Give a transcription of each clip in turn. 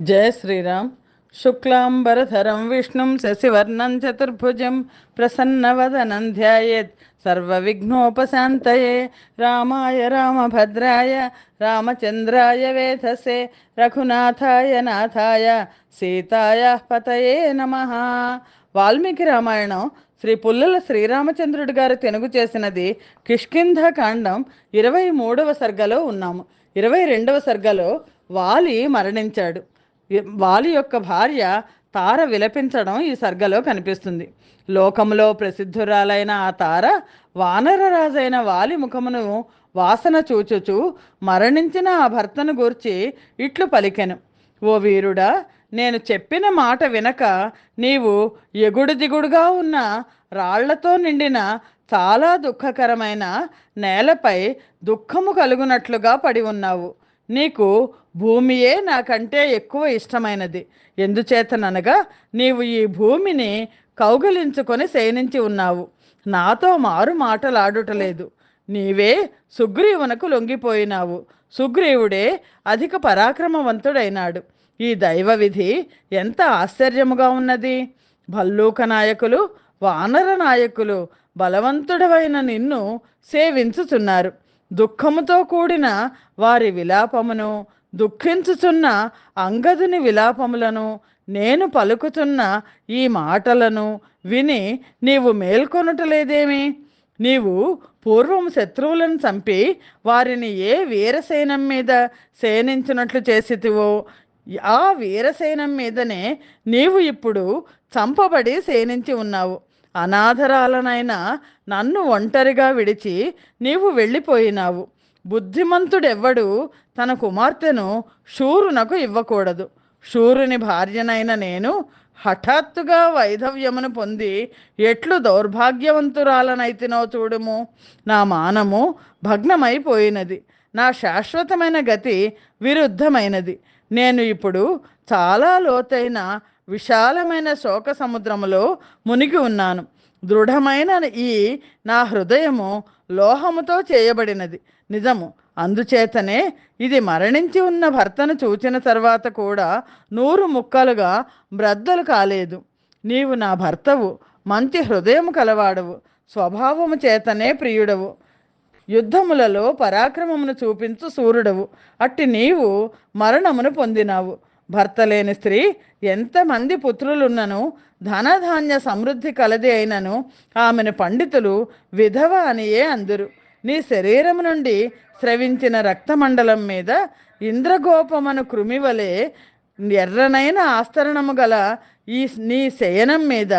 జయ శ్రీరామ్. శుక్లాంబరధరం విష్ణుం శశివర్ణం చతుర్భుజం ప్రసన్నవదనం ధ్యాయేత్ సర్వవిఘ్నోపశాంతయే. రామాయ రామభద్రాయ. రామచంద్రాయ వేధసే. రఘునాథాయ నాథాయ. సీతాయ పతయే నమ. వాల్మీకి రామాయణం శ్రీ పుల్లల శ్రీరామచంద్రుడు గారు తెనుగు చేసినది కిష్కింధ కాండం ఇరవై మూడవ సర్గలో ఉన్నాము. ఇరవై రెండవ సర్గలో వాలి మరణించాడు. వాలి యొక్క భార్య తార విలపించడం ఈ సర్గలో కనిపిస్తుంది. లోకములో ప్రసిద్ధురాలైన ఆ తార వానరరాజైన వాలి ముఖమును వాసన చూచుచు మరణించిన ఆ భర్తను గూర్చి ఇట్లు పలికెను. ఓ వీరుడా నేను చెప్పిన మాట వినక నీవు ఎగుడు దిగుడుగా ఉన్న రాళ్ళతో నిండిన చాలా దుఃఖకరమైన నేలపై దుఃఖము కలుగునట్లుగా పడి ఉన్నావు. నీకు భూమియే నాకంటే ఎక్కువ ఇష్టమైనది. ఎందుచేతననగా నీవు ఈ భూమిని కౌగలించుకొని శయనించి ఉన్నావు. నాతో మారు మాటలాడుటలేదు. నీవే సుగ్రీవునకు లొంగిపోయినావు. సుగ్రీవుడే అధిక పరాక్రమవంతుడైనాడు. ఈ దైవ విధి ఎంత ఆశ్చర్యముగా ఉన్నది! భల్లూక నాయకులు వానర నాయకులు బలవంతుడవైన నిన్ను సేవించుచున్నారు. దుఃఖముతో కూడిన వారి విలాపమును దుఃఖించుచున్న అంగదుని విలాపములను నేను పలుకుతున్న ఈ మాటలను విని నీవు మేల్కొనటలేదేమి? నీవు పూర్వం శత్రువులను చంపి వారిని ఏ వీరసేనం మీద సేనించినట్లు చేసితివో ఆ వీరసేనం మీదనే నీవు ఇప్పుడు చంపబడి సేనించి ఉన్నావు. అనాథరాలనైనా నన్ను ఒంటరిగా విడిచి నీవు వెళ్ళిపోయినావు. బుద్ధిమంతుడెవ్వడు తన కుమార్తెను శూరునకు ఇవ్వకూడదు. శూరుని భార్యనైన నేను హఠాత్తుగా వైధవ్యమును పొంది ఎట్లు దౌర్భాగ్యవంతురాలనైతినో చూడుము. నా మానము భగ్నమైపోయినది. నా శాశ్వతమైన గతి విరుద్ధమైనది. నేను ఇప్పుడు చాలా లోతైన విశాలమైన శోక సముద్రములో మునిగి ఉన్నాను. దృఢమైన ఈ నా హృదయము లోహముతో చేయబడినది. నిజము. అందుచేతనే ఇది మరణించి ఉన్న భర్తను చూచిన తర్వాత కూడా నూరు ముక్కలుగా బ్రద్దలు కాలేదు. నీవు నా భర్తవు. మంచి హృదయము కలవాడవు. స్వభావము చేతనే ప్రియుడవు. యుద్ధములలో పరాక్రమమును చూపించు సూర్యుడవు అట్టి నీవు మరణమును పొందినావు. భర్త లేని స్త్రీ ఎంతమంది పుత్రులున్నను ధనధాన్య సమృద్ధి కలది అయినను ఆమెను పండితులు విధవ అనియే అందురు. నీ శరీరము నుండి స్రవించిన రక్తమండలం మీద ఇంద్రగోపమను కృమివలే ఎర్రనైన ఆస్తరణము గల ఈ నీ శయనం మీద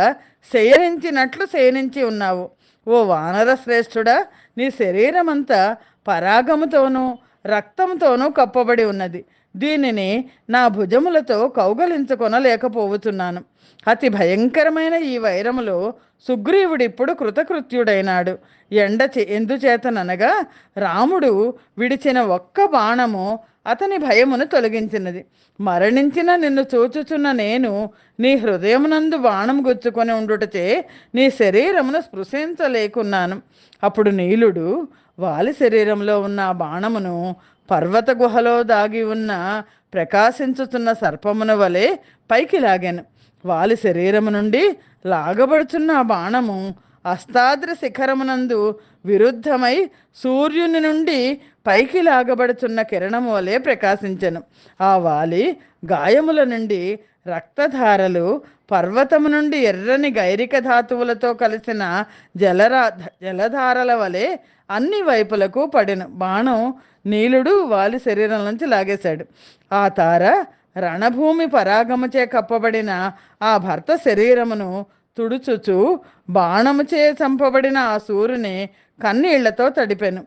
శయనించినట్లు శయనించి ఉన్నావు. ఓ వానర శ్రేష్ఠుడా నీ శరీరమంతా పరాగముతోనూ రక్తంతోనూ కప్పబడి ఉన్నది. దీనిని నా భుజములతో కౌగలించుకొనలేకపోతున్నాను అతి భయంకరమైన ఈ వైరములో సుగ్రీవుడిప్పుడు కృతకృత్యుడైనాడు. ఎండ ఎందుచేతననగా రాముడు విడిచిన ఒక్క బాణము అతని భయమును తొలగించినది. మరణించిన నిన్ను చూచుచున్న నేను నీ హృదయమునందు బాణం గుచ్చుకొని ఉండుటచే నీ శరీరమును స్పృశించలేకున్నాను. అప్పుడు నీలుడు వాలి శరీరంలో ఉన్న ఆ బాణమును పర్వత గుహలో దాగి ఉన్న ప్రకాశించుతున్న సర్పమున వలె పైకి లాగాను. వాలి శరీరము నుండి లాగబడుచున్న ఆ బాణము అస్తాద్ర శిఖరమునందు విరుద్ధమై సూర్యుని నుండి పైకి లాగబడుచున్న కిరణము వలె ప్రకాశించను. ఆ వాలి గాయముల నుండి రక్తధారలు పర్వతము నుండి ఎర్రని గైరిక ధాతువులతో కలిసిన జలరా జలధారల వలె అన్ని వైపులకు పడిన. బాణం నీలుడు వాలి శరీరం నుంచి లాగేశాడు. ఆ తార రణభూమి పరాగముచే కప్పబడిన ఆ భర్త శరీరమును తుడుచుచు బాణముచే చంపబడిన ఆ సూర్యుని కన్నీళ్ళతో తడిపెను.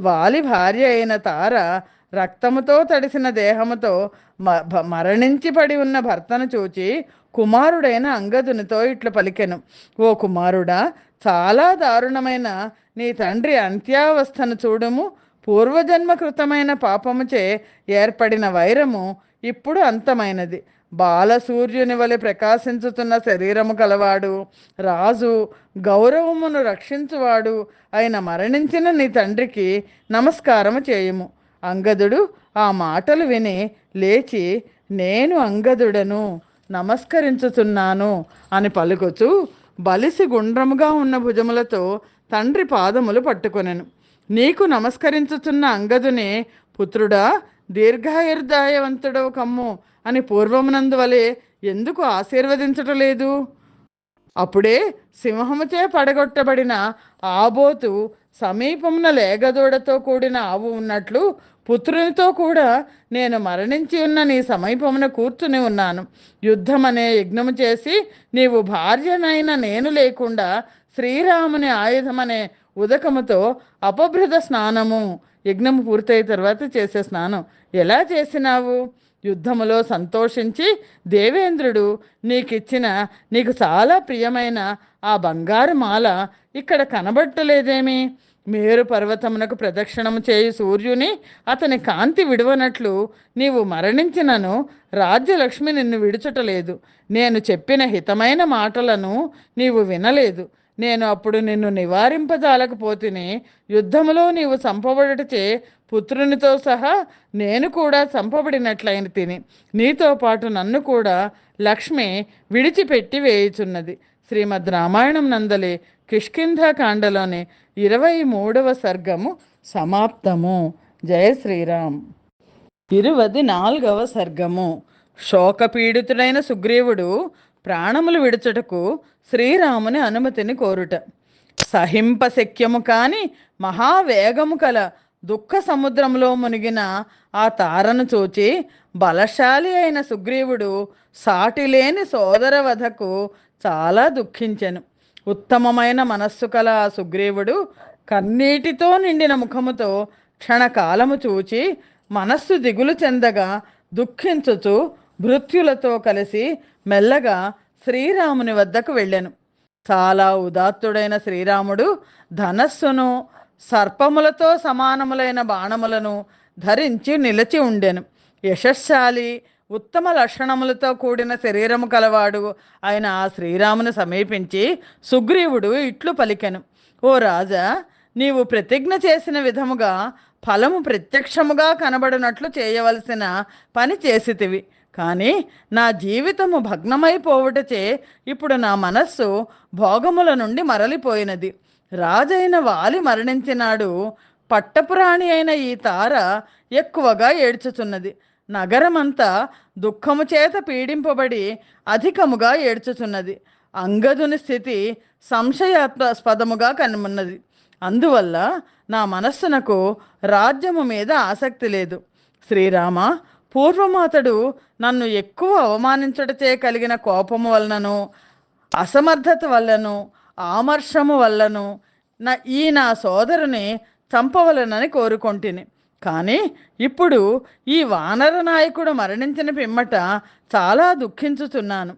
వాలి భార్య అయిన తార రక్తముతో తడిసిన దేహముతో మ- మరణించి పడి ఉన్న భర్తను చూచి కుమారుడైన అంగదునితో ఇట్లు పలికెను. ఓ కుమారుడా చాలా దారుణమైన నీ తండ్రి అంత్యావస్థను చూడము. పూర్వజన్మ కృతమైన పాపముచే ఏర్పడిన వైరము ఇప్పుడు అంతమైనది. బాలసూర్యుని వలె ప్రకాశించుతున్న శరీరము కలవాడు రాజు గౌరవమును రక్షించువాడు అయిన మరణించిన నీ తండ్రికి నమస్కారము చేయుము. అంగదుడు ఆ మాటలు విని లేచి నేను అంగదుడను నమస్కరించుతున్నాను అని పలుకుతూ బలిసి గుండ్రముగా ఉన్న భుజములతో తండ్రి పాదములు పట్టుకొనెను. నీకు నమస్కరించుతున్న అంగదుని పుత్రుడా దీర్ఘాయుర్దాయవంతుడవు కమ్ము అని పూర్వమునందువలే ఎందుకు ఆశీర్వదించటం లేదు అప్పుడే సింహముచే పడగొట్టబడిన ఆబోతు సమీపమున లేగదూడతో కూడిన ఆవు ఉన్నట్లు పుత్రునితో కూడా నేను మరణించి ఉన్న నీ సమీపమున కూర్చుని ఉన్నాను. యుద్ధమనే యజ్ఞము చేసి నీవు భార్యనైన నేను లేకుండా శ్రీరాముని ఆయుధమనే ఉదకముతో అపభృత స్నానము యజ్ఞము పూర్తయిన తర్వాత చేసే స్నానం. ఎలా చేసినావు? యుద్ధములో సంతోషించి దేవేంద్రుడు నీకిచ్చిన నీకు చాలా ప్రియమైన ఆ బంగారు మాల ఇక్కడ కనబట్టలేదేమి? మేరు పర్వతమునకు ప్రదక్షిణము చేయి సూర్యుని అతని కాంతి విడవనట్లు నీవు మరణించినను రాజ్యలక్ష్మి నిన్ను విడుచుటలేదు. నేను చెప్పిన హితమైన మాటలను నీవు వినలేదు. నేను అప్పుడు నిన్ను నివారింపజాలకపోతిని యుద్ధములో నీవు చంపబడుటచే పుత్రునితో సహా నేను కూడా చంపబడినట్లయిన తిని నీతో పాటు నన్ను కూడా లక్ష్మి విడిచిపెట్టి వేయుచున్నది. శ్రీమద్ రామాయణం నందలి కిష్కింధకాండలోని ఇరవై మూడవ సర్గము సమాప్తము. జయ శ్రీరామ్. ఇరువది నాలుగవ సర్గము. శోకపీడితుడైన సుగ్రీవుడు ప్రాణములు విడుచుటకు శ్రీరాముని అనుమతిని కోరుట. సహింపశక్యము కాని మహావేగము కల దుఃఖ సముద్రంలో మునిగిన ఆ తారను చూచి బలశాలి అయిన సుగ్రీవుడు సాటిలేని సోదరవధకు చాలా దుఃఖించెను. ఉత్తమమైన మనస్సు కల ఆ సుగ్రీవుడు కన్నీటితో నిండిన ముఖముతో క్షణకాలము చూచి మనస్సు దిగులు చెందగా దుఃఖించుచు భృత్యులతో కలిసి మెల్లగా శ్రీరాముని వద్దకు వెళ్ళాను. చాలా ఉదాత్తుడైన శ్రీరాముడు ధనస్సును సర్పములతో సమానములైన బాణములను ధరించి నిలిచి ఉండెను. యశస్శాలి ఉత్తమ లక్షణములతో కూడిన శరీరము కలవాడు ఆయన ఆ శ్రీరామును సమీపించి సుగ్రీవుడు ఇట్లు పలికెను. ఓ రాజా నీవు ప్రతిజ్ఞ చేసిన విధముగా ఫలము ప్రత్యక్షముగా కనబడినట్లు చేయవలసిన పని చేసితివి. కానీ నా జీవితము భగ్నమైపోవుటచే ఇప్పుడు నా మనస్సు భోగముల నుండి మరలిపోయినది. రాజైన వాలి మరణించినాడు. పట్టపురాణి అయిన ఈ తార ఎక్కువగా ఏడ్చుచున్నది. నగరమంతా దుఃఖము చేత పీడింపబడి అధికముగా ఏడ్చుచున్నది. అంగదుని స్థితి సంశయాస్పదముగా కనుమన్నది. అందువల్ల నా మనస్సునకు రాజ్యము మీద ఆసక్తి లేదు. శ్రీరామ పూర్వమాతడు నన్ను ఎక్కువ అవమానించుటచే కలిగిన కోపము వలనను అసమర్థత వల్లను ఆమర్షము వల్లను నా ఈ నా సోదరుని చంపవలనని కోరుకొంటిని. కానీ ఇప్పుడు ఈ వానర నాయకుడు మరణించిన పిమ్మట చాలా దుఃఖించుతున్నాను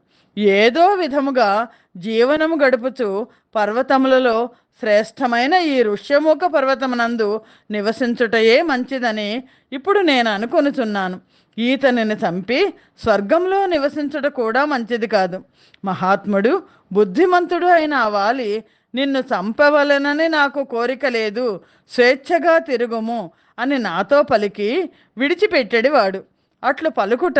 ఏదో విధముగా జీవనము గడుపుచు పర్వతములలో శ్రేష్టమైన ఈ ఋష్యముఖ పర్వతమునందు నివసించుటయే మంచిదని ఇప్పుడు నేను అనుకొనుచున్నాను. ఈతనిని చంపి స్వర్గంలో నివసించుట కూడా మంచిది కాదు. మహాత్ముడు బుద్ధిమంతుడు అయిన ఆ వాలి నిన్ను చంపవలనని నాకు కోరిక లేదు. స్వేచ్ఛగా తిరుగుము అని నాతో పలికి విడిచిపెట్టెడి వాడు అట్లు పలుకుట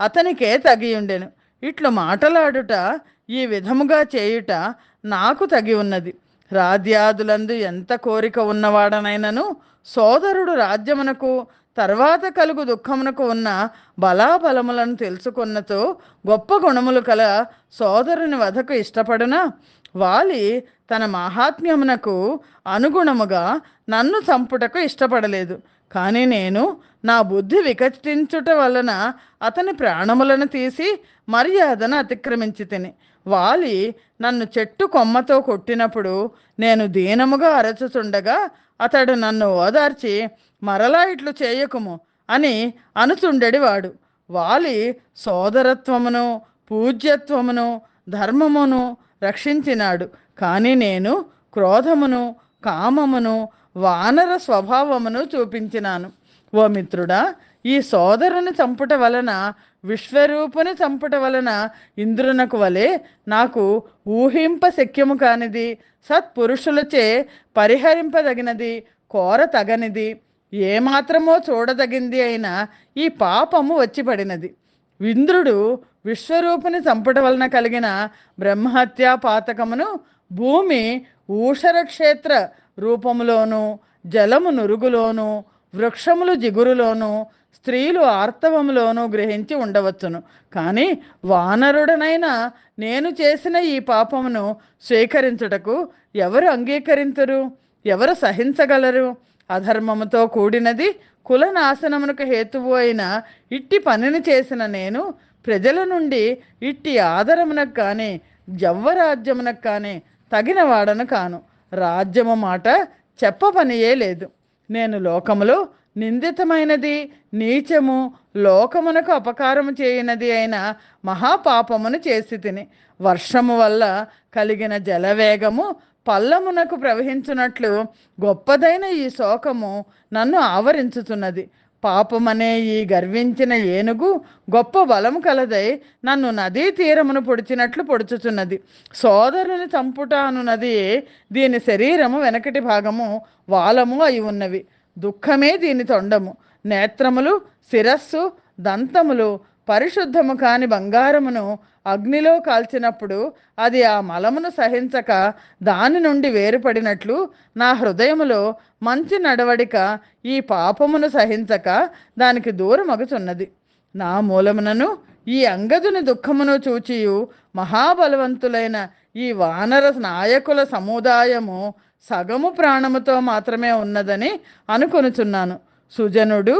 అతనికే తగియుండెను. ఇట్లు మాటలాడుట ఈ విధముగా చేయుట నాకు తగి ఉన్నది రాజ్యాదులందు ఎంత కోరిక ఉన్నవాడనైనను సోదరుడు రాజ్యమునకు తర్వాత కలుగు దుఃఖమునకు ఉన్న బలాబలములను తెలుసుకున్నతో గొప్ప గుణములు కల సోదరుని వధకు ఇష్టపడున? వాలి తన మాహాత్మ్యమునకు అనుగుణముగా నన్ను చంపుటకు ఇష్టపడలేదు. కానీ నేను నా బుద్ధి వికటించుట వలన అతని ప్రాణములను తీసి మర్యాదను అతిక్రమించి తిని వాలి నన్ను చెట్టు కొమ్మతో కొట్టినప్పుడు నేను దీనముగా అరచుచుండగా అతడు నన్ను ఓదార్చి మరలా ఇట్లు చేయకుము అని అనుచుండెడివాడు వాలి సోదరత్వమును పూజ్యత్వమును ధర్మమును రక్షించినాడు. కానీ నేను క్రోధమును కామమును వానర స్వభావమును చూపించినాను. ఓ మిత్రుడా ఈ సోదరుని చంపుట వలన విశ్వరూపుని చంపుట వలన ఇంద్రునకు వలె నాకు ఊహింప శక్యము కానిది సత్పురుషులచే పరిహరింపదగినది కోర తగనిది ఏమాత్రమో చూడదగింది అయిన ఈ పాపము వచ్చి పడినది ఇంద్రుడు విశ్వరూపుని చంపట వలన కలిగిన బ్రహ్మహత్యా పాతకమును భూమి ఊషర క్షేత్ర రూపములోను జలము నురుగులోను వృక్షములు జిగురులోను స్త్రీలు ఆర్తవములోను గ్రహించి ఉండవచ్చును. కానీ వానరుడనైన నేను చేసిన ఈ పాపమును స్వీకరించుటకు ఎవరు అంగీకరించరు ఎవరు సహించగలరు? అధర్మముతో కూడినది కుల నాశనమునకు హేతువు అయిన ఇట్టి పనిని చేసిన నేను ప్రజల నుండి ఇట్టి ఆదరమునకు కానీ జవ్వరాజ్యమునకు కానీ తగిన వాడను కాను. రాజ్యము మాట చెప్ప పనియే లేదు. నేను లోకములో నిందితమైనది నీచము లోకమునకు అపకారము చేయనది అయిన మహాపాపమును చేసి తిని వర్షము వల్ల కలిగిన జలవేగము పల్లమునకు ప్రవహించున్నట్లు గొప్పదైన ఈ శోకము నన్ను ఆవరించుతున్నది పాపమనే ఈ గర్వించిన ఏనుగు గొప్ప బలము కలదై నన్ను నదీ తీరమును పొడిచినట్లు పొడుచుచున్నది. సోదరుని చంపుట అనున్నది దీని శరీరము వెనకటి భాగము వాలము అయి ఉన్నవి. దుఃఖమే దీని తొండము. నేత్రములు శిరస్సు దంతములు పరిశుద్ధము కాని బంగారమును అగ్నిలో కాల్చినప్పుడు అది ఆ మలమును సహించక దాని నుండి వేరుపడినట్లు నా హృదయములో మంచి నడవడిక ఈ పాపమును సహించక దానికి దూరమగుచున్నది. నా మూలమునను ఈ అంగదుని దుఃఖమును చూచియు మహాబలవంతులైన ఈ వానర నాయకుల సముదాయము సగము ప్రాణముతో మాత్రమే ఉన్నదని అనుకొనుచున్నాను. సుజనుడు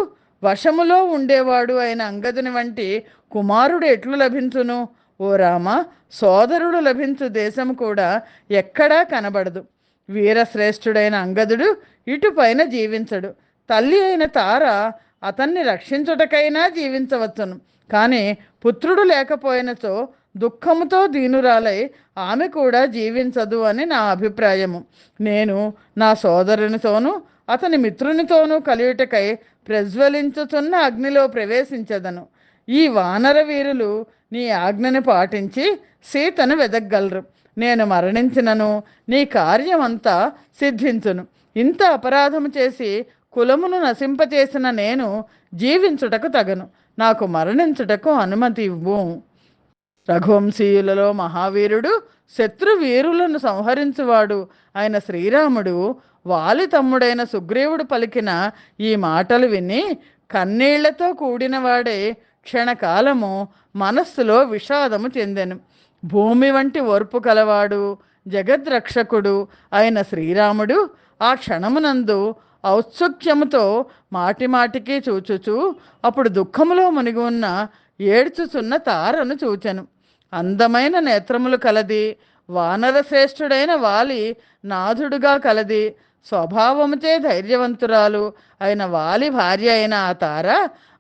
వశములో ఉండేవాడు అయిన అంగదుని వంటి కుమారుడు ఎట్లు లభించును? ఓ రామ సోదరుడు లభించు దేశం కూడా ఎక్కడా కనబడదు. వీరశ్రేష్ఠుడైన అంగదుడు ఇటుపైన జీవించడు. తల్లి అయిన తార అతన్ని రక్షించుటకైనా జీవించవచ్చును. కానీ పుత్రుడు లేకపోయినచో దుఃఖముతో దీనురాలై ఆమె కూడా జీవించదు అని నా అభిప్రాయము. నేను నా సోదరునితోనూ అతని మిత్రునితోనూ కలియుటకై ప్రజ్వలించుచున్న అగ్నిలో ప్రవేశించదను. ఈ వానర వీరులు నీ ఆజ్ఞని పాటించి సీతను వెదగలరు నేను మరణించినను నీ కార్యమంతా సిద్ధించును. ఇంత అపరాధము చేసి కులమును నశింపచేసిన నేను జీవించుటకు తగను. నాకు మరణించుటకు అనుమతి ఇవ్వు. రఘువంశీయులలో మహావీరుడు శత్రువీరులను సంహరించువాడు. ఆయన శ్రీరాముడు వాలి తమ్ముడైన సుగ్రీవుడు పలికిన ఈ మాటలు విని కన్నీళ్ళతో కూడినవాడే క్షణకాలము మనస్సులో విషాదము చెందెను. భూమి వంటి ఓర్పు కలవాడు జగద్రక్షకుడు అయిన శ్రీరాముడు ఆ క్షణమునందు ఔత్సుక్యముతో మాటిమాటికి చూచుచూ అప్పుడు దుఃఖములో మునిగి ఉన్న ఏడ్చుచున్న తారను చూచెను. అందమైన నేత్రములు కలది వానరశ్రేష్ఠుడైన వాలి నాథుడుగా కలది స్వభావముచే ధైర్యవంతురాలు అయిన వాలి భార్య అయిన ఆ తార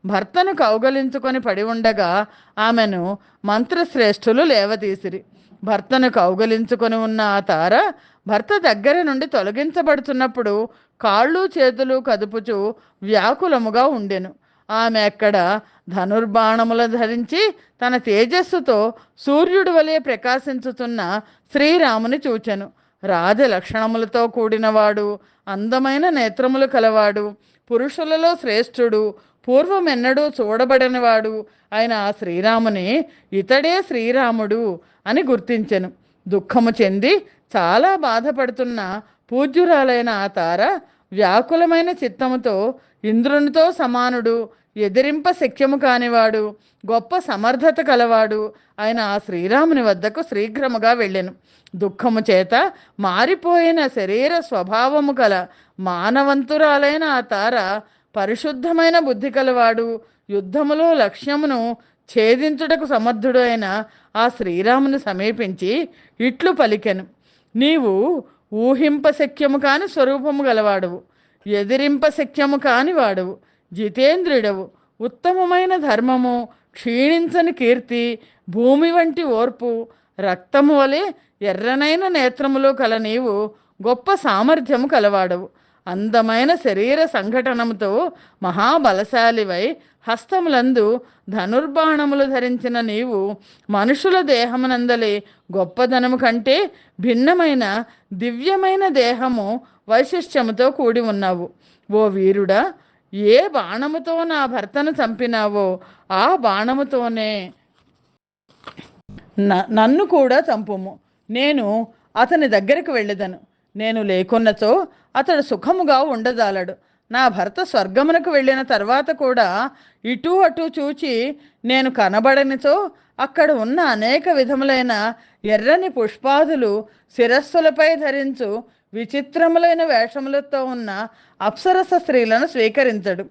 భర్తను కౌగలించుకొని పడి ఉండగా ఆమెను మంత్రశ్రేష్ఠులు లేవతీసిరి భర్తను కౌగలించుకొని ఉన్న ఆ తార భర్త దగ్గర నుండి తొలగించబడుతున్నప్పుడు కాళ్ళు చేతులు కదుపుచూ వ్యాకులముగా ఉండెను. ఆమె అక్కడ ధనుర్బాణముల ధరించి తన తేజస్సుతో సూర్యుడి వలె ప్రకాశించుతున్న శ్రీరాముని చూచెను. రాజ లక్షణములతో కూడినవాడు అందమైన నేత్రములు కలవాడు పురుషులలో శ్రేష్ఠుడు పూర్వమెన్నడూ చూడబడనివాడు. ఆయన ఆ శ్రీరాముని ఇతడే శ్రీరాముడు అని గుర్తించెను. దుఃఖము చెంది చాలా బాధపడుతున్న పూజ్యురాలైన ఆ తార వ్యాకులమైన చిత్తముతో ఇంద్రునితో సమానుడు. ఎదిరింప శక్యము కానివాడు గొప్ప సమర్థత కలవాడు ఆయన ఆ శ్రీరాముని వద్దకు శ్రీఘ్రముగా వెళ్ళెను. దుఃఖము చేత మారిపోయిన శరీర స్వభావము గల మానవంతురాలైన ఆ తార పరిశుద్ధమైన బుద్ధి కలవాడు యుద్ధములో లక్ష్యమును ఛేదించుటకు సమర్థుడు అయిన ఆ శ్రీరాముని సమీపించి ఇట్లు పలికెను. నీవు ఊహింప శక్యము కాని స్వరూపము గలవాడువు ఎదిరింప శక్యము కాని వాడువు జితేంద్రుడవు ఉత్తమమైన ధర్మము క్షీణించని కీర్తి భూమి వంటి ఓర్పు రక్తము వలె ఎర్రనైన నేత్రములో కల నీవు గొప్ప సామర్థ్యము కలవాడవు. అందమైన శరీర సంఘటనముతో మహాబలశాలివై హస్తములందు ధనుర్బాణములు ధరించిన నీవు మనుషుల దేహమునందలి గొప్పదనము కంటే భిన్నమైన దివ్యమైన దేహము వైశిష్ట్యముతో కూడి ఉన్నావు. ఓ వీరుడా ఏ బాణముతో నా భర్తను చంపినావో ఆ బాణముతోనే న- నన్ను కూడా చంపుము. నేను అతని దగ్గరికి వెళ్ళదను. నేను లేకున్నచో అతడు సుఖముగా ఉండదాలడు నా భర్త స్వర్గమునకు వెళ్ళిన తర్వాత కూడా ఇటు అటు చూచి నేను కనబడనిచో అక్కడ ఉన్న అనేక విధములైన ఎర్రని పుష్పాదులు శిరస్సులపై ధరించు విచిత్రములైన వేషములతో ఉన్న అప్సరస స్త్రీలను స్వీకరించడు.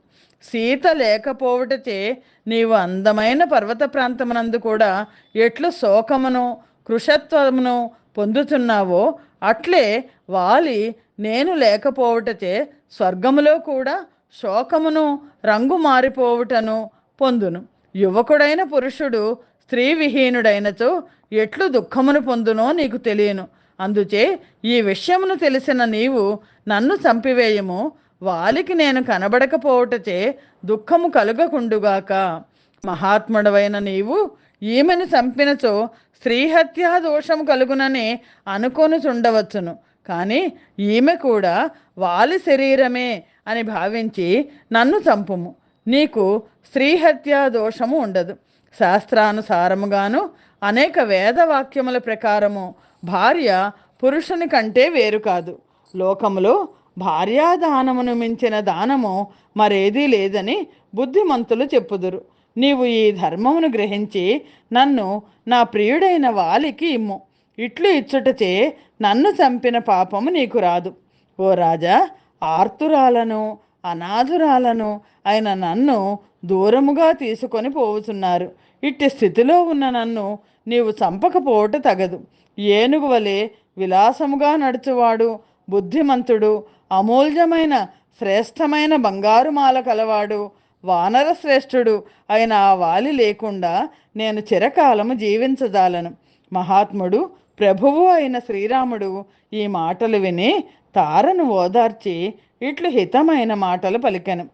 సీత లేకపోవటచే నీవు అందమైన పర్వత ప్రాంతమునందు కూడా ఎట్లు శోకమును కృషత్వమును పొందుతున్నావో అట్లే వాలి నేను లేకపోవటచే స్వర్గములో కూడా శోకమును రంగు మారిపోవుటను పొందును. యువకుడైన పురుషుడు స్త్రీ విహీనుడైనచో ఎట్లు దుఃఖమును పొందునో నీకు తెలియను. అందుచే ఈ విషయమును తెలిసిన నీవు నన్ను చంపివేయము. వాలికి నేను కనబడకపోవటచే దుఃఖము కలుగకుండుగాక. మహాత్ముడవైన నీవు ఈమెను చంపినచో స్త్రీహత్యా దోషము కలుగునని అనుకొనుచుండవచ్చును. కానీ ఈమె కూడా వాలి శరీరమే అని భావించి నన్ను చంపుము. నీకు స్త్రీహత్యా దోషము ఉండదు. శాస్త్రానుసారముగాను అనేక వేదవాక్యముల ప్రకారము భార్య పురుషుని కంటే వేరు కాదు. లోకములో భార్యాదానమును మించిన దానము మరేదీ లేదని బుద్ధిమంతులు చెప్పుదురు. నీవు ఈ ధర్మమును గ్రహించి నన్ను నా ప్రియుడైన వాలికి ఇమ్ము. ఇట్లు ఇచ్చుటచే నన్ను చంపిన పాపము నీకు రాదు. ఓ రాజా ఆర్తురాలను అనాథురాలను అయిన నన్ను దూరముగా తీసుకొని పోవుచున్నారు. ఇట్టి స్థితిలో ఉన్న నన్ను నీవు చంపకపోవట తగదు. ఏనుగు వలె విలాసముగా నడుచువాడు బుద్ధిమంతుడు అమూల్యమైన శ్రేష్టమైన బంగారు మాల కలవాడు వానర శ్రేష్ఠుడు అయిన ఆ వాలి లేకుండా నేను చిరకాలము జీవించజాలను. మహాత్ముడు ప్రభువు అయిన శ్రీరాముడు ఈ మాటలు విని తారను ఓదార్చి ఇట్లు హితమైన మాటలు పలికెను.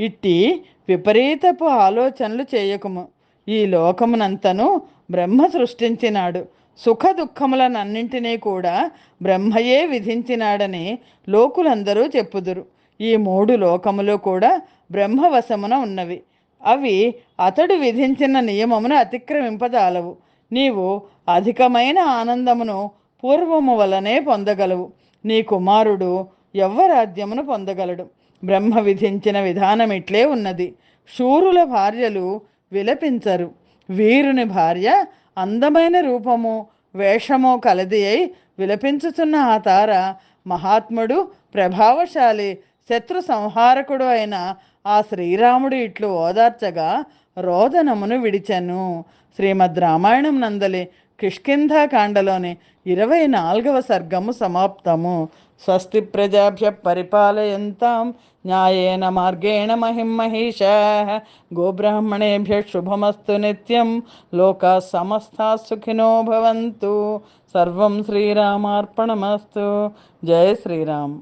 ఇట్టి విపరీతపు ఆలోచనలు చేయకుము. ఈ లోకమునంతను బ్రహ్మ సృష్టించినాడు. సుఖ దుఃఖములనన్నింటినీ కూడా బ్రహ్మయే విధించినాడని లోకులందరూ చెప్పుదురు. ఈ మూడు లోకములు కూడా బ్రహ్మవశమున ఉన్నవి. అవి అతడు విధించిన నియమమును అతిక్రమింపజాలవు. నీవు అధికమైన ఆనందమును పూర్వము వలనే పొందగలవు. నీ కుమారుడు యవ్వరాజ్యమును పొందగలడు. బ్రహ్మ విధించిన విధానం ఇట్లే ఉన్నది. శూరుల భార్యలు విలపించరు. వీరుని భార్య అందమైన రూపము వేషము కలది అయి విలపించుచున్న ఆ తార మహాత్ముడు ప్రభావశాలి శత్రు సంహారకుడు అయిన ఆ శ్రీరాముడు ఇట్లు ఓదార్చగా రోదనమును విడిచెను. శ్రీమద్ రామాయణం నందలి కిష్కింధాకాండలోని ఇరవై నాలుగవ సర్గము సమాప్తము. स्वस्ति प्रजाभ्य परिपालयन्तां न्यायेन मार्गेण महिं महिषः गोब्राह्मणेभ्यः शुभमस्तु नित्यं लोकाः समस्ताः सुखिनो भवन्तु। सर्वं श्रीरामार्पणमस्तु। जय श्रीराम।